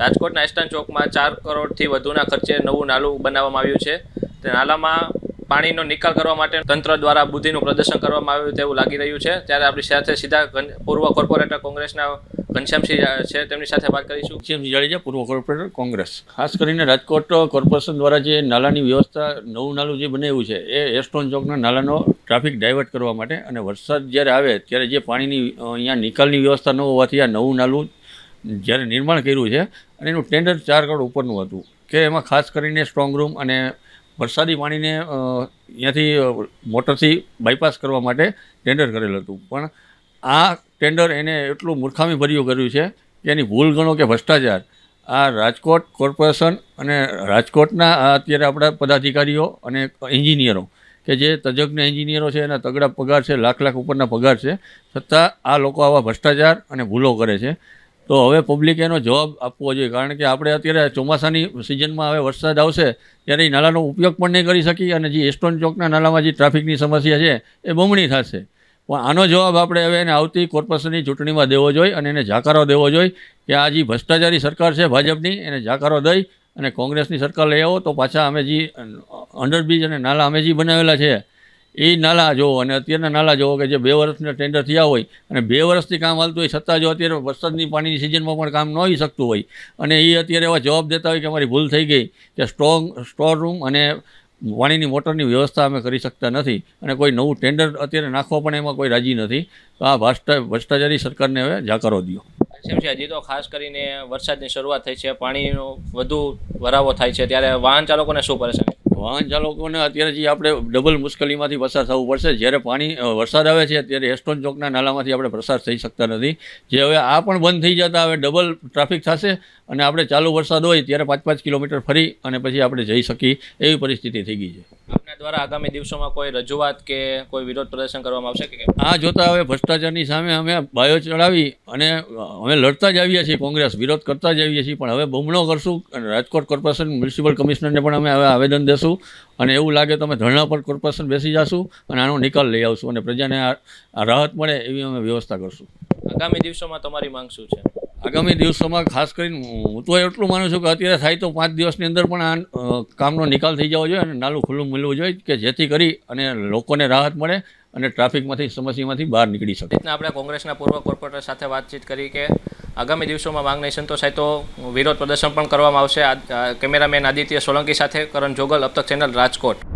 રાજકોટના એસ્ટન ચોકમાં ચાર કરોડથી વધુના ખર્ચે નવું નાલું બનાવવામાં આવ્યું છે. તે નાલામાં પાણીનો નિકાલ કરવા માટે તંત્ર દ્વારા બુદ્ધિનું પ્રદર્શન કરવામાં આવ્યું તેવું લાગી રહ્યું છે. ત્યારે આપણી સાથે સીધા પૂર્વ કોર્પોરેટર કોંગ્રેસના ઘનશ્યામસિંહ છે. તેમની સાથે વાત કરીશું. ઘનશ્યામસિંહ જાડેજા, પૂર્વ કોર્પોરેટર કોંગ્રેસ. ખાસ કરીને રાજકોટ કોર્પોરેશન દ્વારા જે નાલાની વ્યવસ્થા, નવું નાલું જે બનાવ્યું છે, એ એસ્ટોન ચોકના નાલાનો ટ્રાફિક ડાયવર્ટ કરવા માટે અને વરસાદ જ્યારે આવે, ત્યારે જે પાણીની અહીંયા નિકાલની વ્યવસ્થા ન હોવાથી આ નવું નાલું જ્યારે નિર્માણ કર્યું છે, અને એનું ટેન્ડર ચાર કરોડ ઉપરનું હતું, કે એમાં ખાસ કરીને સ્ટ્રોંગ રૂમ અને વરસાદી પાણીને અહીંયાથી મોટરથી બાયપાસ કરવા માટે ટેન્ડર કરેલ હતું. પણ આ ટેન્ડર એને એટલું મૂર્ખામી ભર્યું કર્યું છે, કે એની ભૂલ ગણો કે ભ્રષ્ટાચાર, આ રાજકોટ કોર્પોરેશન અને રાજકોટના અત્યારે આપણા પદાધિકારીઓ અને એન્જિનિયરો કે જે તજજ્ઞ એન્જિનિયરો છે, એના તગડા પગાર છે, લાખ લાખ ઉપરના પગાર છે, છતાં આ લોકો આવા ભ્રષ્ટાચાર અને ભૂલો કરે છે. તો હવે પબ્લિક એનો જવાબ આપવો જોઈએ. કારણ કે આપણે અત્યારે ચોમાસાની સિઝનમાં હવે વરસાદ આવશે, ત્યારે એ નાલાનો ઉપયોગ પણ નહીં કરી શકી અને જે એસ્ટોન ચોકના નાલામાં જે ટ્રાફિકની સમસ્યા છે, એ બમણી થશે. પણ આનો જવાબ આપણે હવે એને આવતી કોર્પોરેશનની ચૂંટણીમાં દેવો જોઈએ અને એને જાકારો દેવો જોઈએ કે આ જે ભ્રષ્ટાચારી સરકાર છે ભાજપની, એને જાકારો દઈ અને કોંગ્રેસની સરકાર લઈ આવો. તો પાછા અમે જે અંડરબ્રિજ અને નાલા અમે જે બનાવેલા છે એ નાલા જોવો. અને અત્યારના નાલા જોવો કે જે બે વર્ષના ટેન્ડર થયા હોય અને બે વર્ષથી કામ હાલતું હોય, છતાં જો અત્યારે વરસાદની પાણીની સિઝનમાં પણ કામ ન હોઈ શકતું હોય અને એ અત્યારે એવા જવાબ દેતા હોય કે અમારી ભૂલ થઈ ગઈ કે સ્ટ્રોંગ, સ્ટોર રૂમ અને પાણીની મોટરની વ્યવસ્થા અમે કરી શકતા નથી અને કોઈ નવું ટેન્ડર અત્યારે નાખવા પણ એમાં કોઈ રાજી નથી. તો આ ભ્રષ્ટા, ભ્રષ્ટાચારી સરકારને હવે જાકારો દો છે, હજી તો ખાસ કરીને વરસાદની શરૂઆત થઈ છે, પાણીનો વધુ વરાવો થાય છે, ત્યારે વાહન ચાલકોને શું પરેશાની? વાહન ચાલકોને અત્યારે જે આપણે ડબલ મુશ્કેલીમાંથી પસાર થવું પડશે. જ્યારે પાણી વરસાદ આવે છે ત્યારે એસ્ટોન ચોકના નાલામાંથી આપણે પસાર થઈ શકતા નથી. જે હવે આ પણ બંધ થઈ જતા હવે ડબલ ટ્રાફિક થશે અને આપણે ચાલુ વરસાદ હોય ત્યારે પાંચ પાંચ કિલોમીટર ફરી અને પછી આપણે જઈ શકીએ એવી પરિસ્થિતિ થઈ ગઈ છે. દ્વારા આગામી દિવસોમાં કોઈ રજૂઆત કે કોઈ વિરોધ પ્રદર્શન કરવામાં આવશે કે? આ જોતા હવે ભ્રષ્ટાચારની સામે અમે બાયો ચડાવી અને અમે લડતા જ આવીએ છીએ કોંગ્રેસ વિરોધ કરતા જ આવીએ છીએ પણ હવે બમણો કરશું અને રાજકોટ કોર્પોરેશન મ્યુનિસિપલ કમિશનરને પણ અમે હવે આવેદન દેશું અને એવું લાગે તો અમે ધરણા પર કોર્પોરેશન બેસી જશું અને આનો નિકાલ લઈ આવશું અને પ્રજાને આ રાહત મળે એવી અમે વ્યવસ્થા કરશું આગામી દિવસોમાં તમારી માંગ શું છે આગામી દિવસોમાં ખાસ કરીને હું તો એટલું માનું છું કે અત્યારે થાય તો પાંચ દિવસની અંદર પણ આ કામનો નિકાલ થઈ જવો જોઈએ અને નાલું ખુલ્લું મળવું જોઈએ કે જેથી કરી અને લોકોને રાહત મળે અને ટ્રાફિકમાંથી, સમસ્યામાંથી બહાર નીકળી શકે. રીતના આપણે કોંગ્રેસના પૂર્વ કોર્પોરેટર સાથે વાતચીત કરી કે આગામી દિવસોમાં માંગ નહીં સંતોષાય તો વિરોધ પ્રદર્શન પણ કરવામાં આવશે. કેમેરામેન આદિત્ય સોલંકી સાથે કરણ જોગલ અબતક ચેનલ રાજકોટ.